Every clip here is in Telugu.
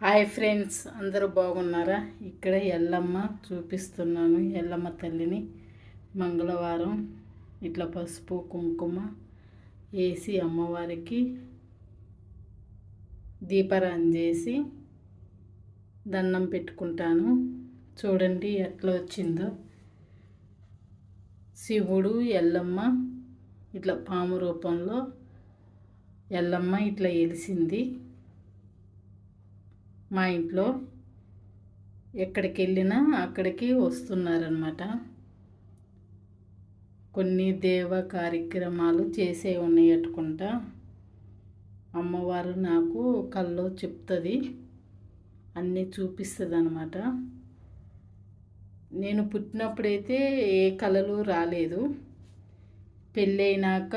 హాయ్ ఫ్రెండ్స్ అందరూ బాగున్నారా? ఇక్కడ ఎల్లమ్మ చూపిస్తున్నాను. ఎల్లమ్మ తల్లిని మంగళవారం ఇట్లా పసుపు కుంకుమ వేసి అమ్మవారికి దీపారాధన చేసి దండం పెట్టుకుంటాను. చూడండి ఎట్లా వచ్చిందో. శివుడు ఎల్లమ్మ ఇట్లా పాము రూపంలో ఎల్లమ్మ ఇట్లా ఎలిసింది మా ఇంట్లో ఎక్కడికి వెళ్ళినా అక్కడికి వస్తున్నారనమాట కొన్ని దేవ కార్యక్రమాలు చేసే ఉన్నాయి అట్టుకుంటా అమ్మవారు నాకు కల్లో చెప్తుంది అన్నీ చూపిస్తుంది అనమాట నేను పుట్టినప్పుడైతే ఏ కళలు రాలేదు. పెళ్ళైనాక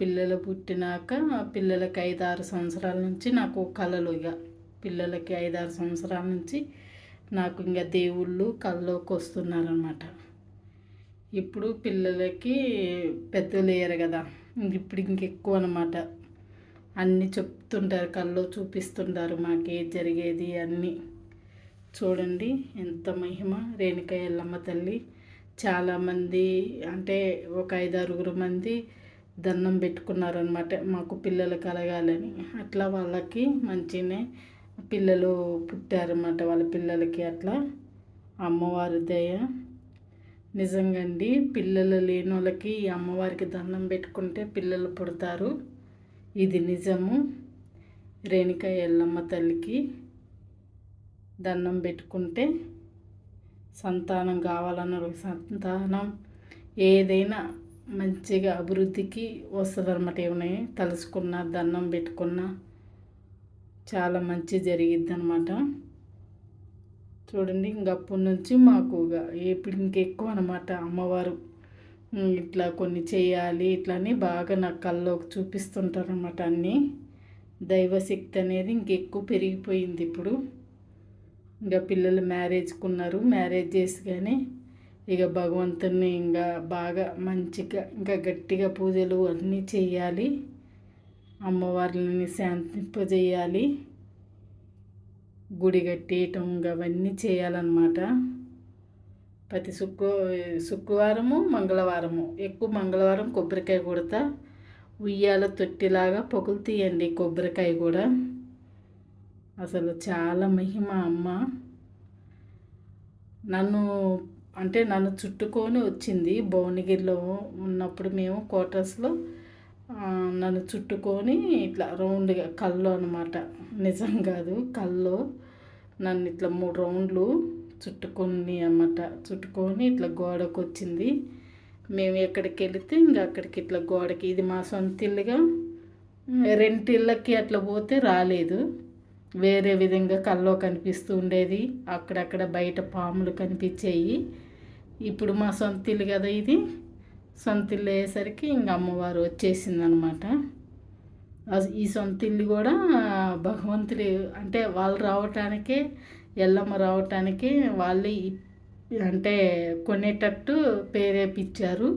పిల్లలు పుట్టినాక పిల్లలకి ఐదు ఆరు సంవత్సరాల నుంచి నాకు కళలు ఇక పిల్లలకి ఐదారు సంవత్సరాల నుంచి నాకు ఇంకా దేవుళ్ళు కళ్ళలోకి వస్తున్నారనమాట ఇప్పుడు పిల్లలకి పెద్దలు వేయరు కదా ఇప్పుడు ఇంకెక్కువ అనమాట అన్నీ చెప్తుంటారు కళ్ళు చూపిస్తుంటారు మాకే జరిగేది అన్నీ. చూడండి ఎంత మహిమ. రేణుక ఎల్లమ్మ తల్లి చాలామంది అంటే ఒక ఐదారుగురు మంది దండం పెట్టుకున్నారనమాట మాకు పిల్లలు కలగాలని. అట్లా వాళ్ళకి మంచినే పిల్లలు పుట్టారన్నమాట వాళ్ళ పిల్లలకి అట్లా. అమ్మవారి దయ. నిజంగా అండి పిల్లలు లేని వాళ్ళకి ఈ అమ్మవారికి దండం పెట్టుకుంటే పిల్లలు పుడతారు. ఇది నిజము. రేణుక ఎల్లమ్మ తల్లికి దండం పెట్టుకుంటే సంతానం కావాలన్న సంతానం ఏదైనా మంచిగా అభివృద్ధికి వస్తుంది అన్నమాట ఏమైనా తలుసుకున్న దండం పెట్టుకున్న చాలా మంచి జరిగిద్ది అనమాట చూడండి ఇంకప్పటి నుంచి మాకు ఇప్పుడు ఇంకెక్కువ అనమాట అమ్మవారు. ఇట్లా కొన్ని చేయాలి ఇట్లని బాగా నా కళ్ళలోకి చూపిస్తుంటారు అనమాట అన్నీ దైవశక్తి అనేది ఇంకెక్కువ పెరిగిపోయింది ఇప్పుడు. ఇంకా పిల్లలు మ్యారేజ్కున్నారు మ్యారేజ్ చేసి కానీ ఇక భగవంతుని ఇంకా బాగా మంచిగా ఇంకా గట్టిగా పూజలు అన్నీ చేయాలి. అమ్మవారిని శాంతింపజేయాలి. గుడి కట్టేయటం అవన్నీ చేయాలన్నమాట. ప్రతి శుక్ర శుక్రవారము మంగళవారము. ఎక్కువ మంగళవారం కొబ్బరికాయ కొడతా. ఉయ్యాల తొట్టిలాగా పొగులు తీయండి కొబ్బరికాయ కూడా. అసలు చాలా మహిమ అమ్మ. నన్ను అంటే నన్ను చుట్టుకొని వచ్చింది భువనగిరిలో ఉన్నప్పుడు మేము క్వార్టర్స్లో నన్ను చుట్టుకొని ఇట్లా రౌండ్గా కళ్ళు అనమాట నిజం కాదు కళ్ళు నన్ను ఇట్లా మూడు రౌండ్లు చుట్టుకొని అన్నమాట. చుట్టుకొని ఇట్లా గోడకు వచ్చింది. మేము ఎక్కడికి వెళితే ఇంకా అక్కడికి ఇట్లా గోడకి ఇది మా సొంత ఇల్లుగా రెంటిళ్ళకి అట్లా పోతే రాలేదు. వేరే విధంగా కల్లో కనిపిస్తూ ఉండేది. అక్కడక్కడ బయట పాములు కనిపించేవి ఇప్పుడు మా సొంత ఇల్లు కదా ఇది. సొంత ఇల్లు అయ్యేసరికి ఇంక అమ్మవారు వచ్చేసిందనమాట. ఈ సొంత ఇల్లు కూడా భగవంతుడి అంటే వాళ్ళు రావటానికే ఎల్లమ్మ రావటానికి వాళ్ళు అంటే కొనేటట్టు పేరేపిచ్చారు.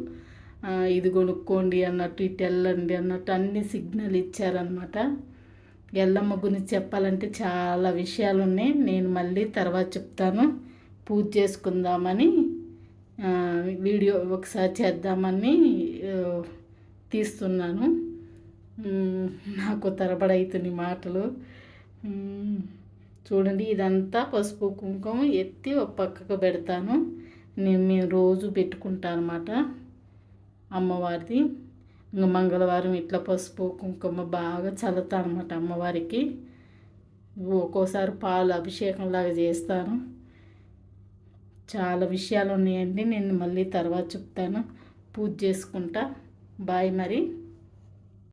ఇది కొనుక్కోండి అన్నట్టు ఇటు వెళ్ళండి అన్నట్టు అన్ని సిగ్నల్ ఇచ్చారనమాట. ఎల్లమ్మ గురించి చెప్పాలంటే చాలా విషయాలు ఉన్నాయి నేను మళ్ళీ తర్వాత చెప్తాను. పూజ చేసుకుందామని వీడియో ఒకసారి చేద్దామని తీస్తున్నాను. నాకు తరబడవుతుంది మాటలు. చూడండి ఇదంతా పసుపు కుంకుమ ఎత్తి ఒక పక్కకు పెడతాను. నేను మేము రోజు పెట్టుకుంటాను అనమాట అమ్మవారిది. ఇంకా మంగళవారం ఇట్లా పసుపు కుంకుమ బాగా చల్లుతాను అనమాట అమ్మవారికి. ఒక్కోసారి పాలు అభిషేకం లాగా చేస్తాను. చాలా విషయాలు ఉన్నాయండి నేను మళ్ళీ తర్వాత చెప్తాను. పూజ చేసుకుంటా. బాయ్ మరి.